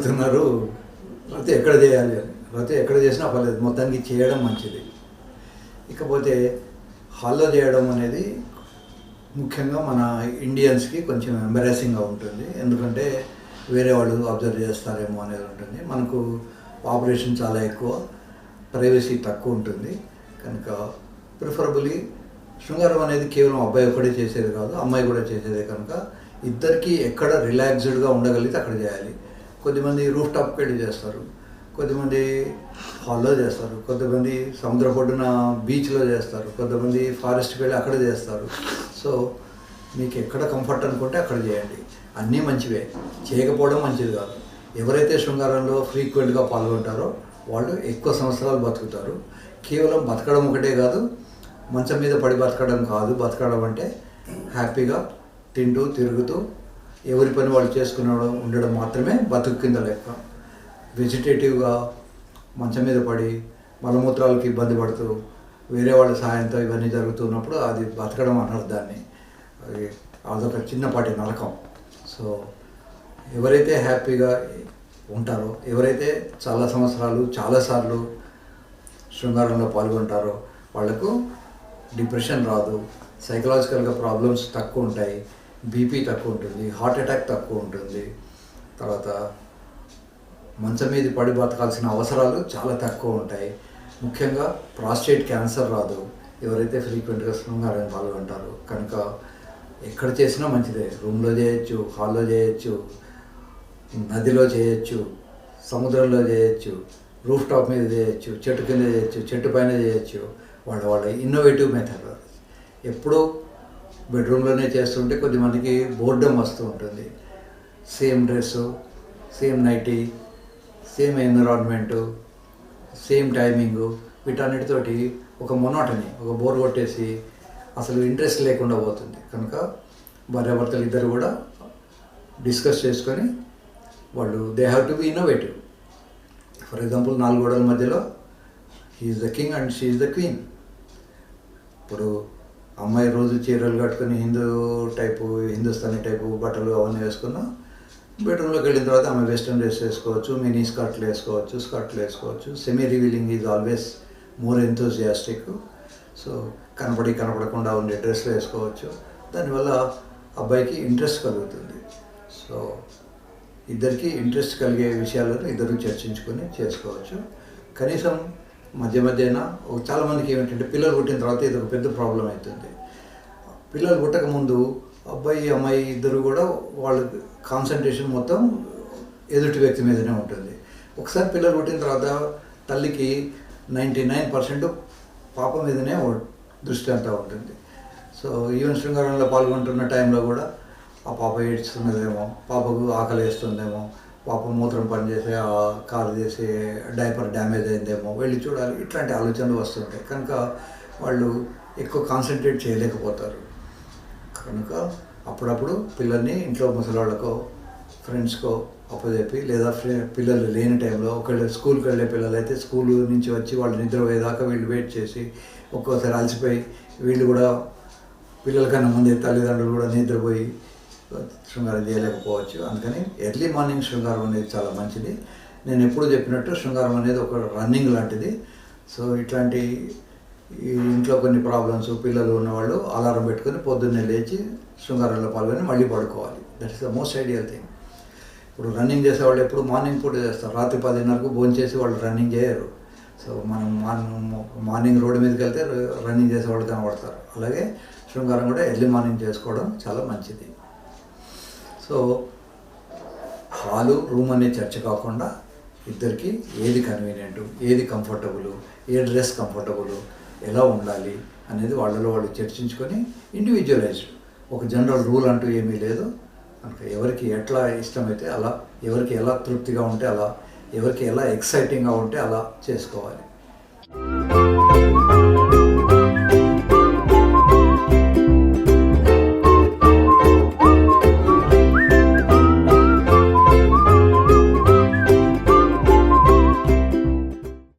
అడుగుతున్నారు రతి ఎక్కడ చేయాలి? అని ఎక్కడ చేసినా పర్లేదు. మొత్తానికి చేయడం మంచిది. ఇకపోతే హాల్లో చేయడం అనేది ముఖ్యంగా మన ఇండియన్స్కి కొంచెం ఎంబరాసింగ్గా ఉంటుంది. ఎందుకంటే వేరే వాళ్ళు అబ్జర్వ్ చేస్తారేమో అనేది ఉంటుంది. మనకు పాపులేషన్ చాలా ఎక్కువ. ప్రైవసీ తక్కువ ఉంటుంది. కనుక ప్రిఫరబుల్లీ శృంగారం అనేది కేవలం అబ్బాయి ఒక్కడే చేసేది కాదు అమ్మాయి కూడా చేసేదే కనుక ఇద్దరికి ఎక్కడ రిలాక్స్డ్గా ఉండగలిగితే అక్కడ చేయాలి. కొద్దిమంది రూఫ్ టాప్కి వెళ్ళి చేస్తారు కొద్దిమంది హాల్లో చేస్తారు కొంతమంది సముద్ర పొడ్డున బీచ్లో చేస్తారు కొంతమంది ఫారెస్ట్కి వెళ్ళి అక్కడ చేస్తారు. సో మీకు ఎక్కడ కంఫర్ట్ అనుకుంటే అక్కడ చేయండి. అన్నీ మంచివే. చేయకపోవడం మంచిది కాదు. ఎవరైతే శృంగారంలో ఫ్రీక్వెంట్గా పాల్గొంటారో వాళ్ళు ఎక్కువ సంవత్సరాలు బతుకుతారు. కేవలం బతకడం ఒకటే కాదు మంచం మీద పడి బతకడం కాదు. బతకడం అంటే హ్యాపీగా తింటూ తిరుగుతూ ఎవరి పని వాళ్ళు చేసుకునే ఉండడం మాత్రమే బతుకు కింద లెక్క. వెజిటేటివ్గా మంచం మీద పడి మలమూత్రాలకి ఇబ్బంది పడుతూ వేరే వాళ్ళ సహాయంతో ఇవన్నీ జరుగుతున్నప్పుడు అది బతకడం అన్నారు దాన్ని. అది అదొక చిన్నపాటి నరకం. సో ఎవరైతే హ్యాపీగా ఉంటారో ఎవరైతే చాలా సంవత్సరాలు చాలాసార్లు శృంగారంలో పాల్గొంటారో వాళ్ళకు డిప్రెషన్ రాదు సైకలాజికల్గా ప్రాబ్లమ్స్ తక్కువ ఉంటాయి బీపీ తక్కువ ఉంటుంది హార్ట్ అటాక్ తక్కువ ఉంటుంది తర్వాత మంచం మీద పడి బతకాల్సిన అవసరాలు చాలా తక్కువ ఉంటాయి. ముఖ్యంగా ప్రాస్టేట్ క్యాన్సర్ రాదు. ఎవరైతే ఫ్రీక్వెంట్గా శృంగారం పాల్గొంటారో కనుక ఎక్కడ చేసినా మంచిదే. రూమ్లో చేయొచ్చు హాల్లో చేయొచ్చు నదిలో చేయొచ్చు సముద్రంలో చేయొచ్చు రూఫ్ టాప్ మీద చేయొచ్చు చెట్టు కింద చేయొచ్చు చెట్టు పైన చేయొచ్చు. వాళ్ళ వాళ్ళ ఇన్నోవేటివ్ మెథడ్ ఎప్పుడూ బెడ్రూమ్లోనే చేస్తుంటే కొద్దిమందికి బోర్డమ్ వస్తూ ఉంటుంది. Same dress same nighty same environment same timing వీటన్నిటితోటి ఒక మొనాటని ఒక బోర్ కొట్టేసి అసలు ఇంట్రెస్ట్ లేకుండా పోతుంది. కనుక భార్యాభర్తలు ఇద్దరు కూడా డిస్కస్ చేసుకొని వాళ్ళు they have to be innovative for example నాలుగు గోడల మధ్యలో he's the king and she's the queen ఇప్పుడు అమ్మాయి రోజు చీరలు కట్టుకొని హిందూ టైపు హిందుస్థానీ టైపు బట్టలు అవన్నీ వేసుకున్నా బెడ్రూమ్లోకి వెళ్ళిన తర్వాత ఆమె వెస్ట్రన్ డ్రెస్ వేసుకోవచ్చు మినీ స్కర్ట్లు వేసుకోవచ్చు స్కర్ట్లు వేసుకోవచ్చు. Semi revealing is always more enthusiastic so కనపడి కనపడకుండా ఉండే డ్రెస్లు వేసుకోవచ్చు. దానివల్ల అబ్బాయికి ఇంట్రెస్ట్ కలుగుతుంది. సో ఇద్దరికి ఇంట్రెస్ట్ కలిగే విషయాలను ఇద్దరు చర్చించుకొని చేసుకోవచ్చు. కనీసం మధ్య మధ్యన ఒక- చాలామందికి ఏమిటంటే పిల్లలు పుట్టిన తర్వాత ఇది ఒక పెద్ద ప్రాబ్లం అవుతుంది. పిల్లలు పుట్టక ముందు అబ్బాయి అమ్మాయి ఇద్దరు కూడా వాళ్ళ కాన్సన్ట్రేషన్ మొత్తం ఎదుటి వ్యక్తి మీదనే ఉంటుంది. ఒకసారి పిల్లలు పుట్టిన తర్వాత తల్లికి నైంటీ నైన్ పర్సెంట్ పాప మీదనే దృష్టి అంతా ఉంటుంది. సో ఈవెన్ శృంగారంలో పాల్గొంటున్న టైంలో కూడా ఆ పాప ఏడ్చుతున్నదేమో పాపకు ఆకలి వేస్తుందేమో పాప మూత్రం పనిచేసే కాలు చేసే డైపర్ డ్యామేజ్ అయిందేమో వెళ్ళి చూడాలి. ఇట్లాంటి ఆలోచనలు వస్తుంటాయి. కనుక వాళ్ళు ఎక్కువ కాన్సన్ట్రేట్ చేయలేకపోతారు. కనుక అప్పుడప్పుడు పిల్లల్ని ఇంట్లో ముసలాళ్ళకో ఫ్రెండ్స్కో అప్పచెప్పి లేదా పిల్లలు లేని టైంలో ఒకళ్ళు స్కూల్కి వెళ్ళే పిల్లలు అయితే స్కూల్ నుంచి వచ్చి వాళ్ళు నిద్రపోయేదాకా వీళ్ళు వెయిట్ చేసి ఒక్కోసారి అలసిపోయి వీళ్ళు కూడా పిల్లల కన్నా ముందే తల్లిదండ్రులు కూడా నిద్రపోయి శృంగారం చేయలేకపోవచ్చు. అందుకని ఎర్లీ మార్నింగ్ శృంగారం అనేది చాలా మంచిది. నేను ఎప్పుడు చెప్పినట్టు శృంగారం అనేది ఒక రన్నింగ్ లాంటిది. సో ఇట్లాంటి ఇంట్లో కొన్ని ప్రాబ్లమ్స్ పిల్లలు ఉన్నవాళ్ళు అలారం పెట్టుకొని పొద్దున్నే లేచి శృంగారంలో పాల్గొని మళ్ళీ పడుకోవాలి. That is the most ideal thing ఇప్పుడు రన్నింగ్ చేసేవాళ్ళు ఎప్పుడు మార్నింగ్ పూట చేస్తారు. రాత్రి పదిన్నరకు భోజనం చేసి వాళ్ళు రన్నింగ్ చేయరు. సో మనం మార్నింగ్ మార్నింగ్ రోడ్డు మీదకి వెళ్తే రన్నింగ్ చేసేవాళ్ళు కనబడతారు. అలాగే శృంగారం కూడా ఎర్లీ మార్నింగ్ చేసుకోవడం చాలా మంచిది. సో హాలు రూమ్ అనే చర్చ కాకుండా ఇద్దరికి ఏది కన్వీనియంట్ ఏది కంఫర్టబుల్ ఏ డ్రెస్ కంఫర్టబుల్ ఎలా ఉండాలి అనేది వాళ్ళలో వాళ్ళు చర్చించుకొని ఇండివిజువలైజ్డ్ ఒక జనరల్ రూల్ అంటూ ఏమీ లేదు. మనకు ఎవరికి ఎట్లా ఇష్టమైతే అలా ఎవరికి ఎలా తృప్తిగా ఉంటే అలా ఎవరికి ఎలా ఎక్సైటింగ్గా ఉంటే అలా చేసుకోవాలి.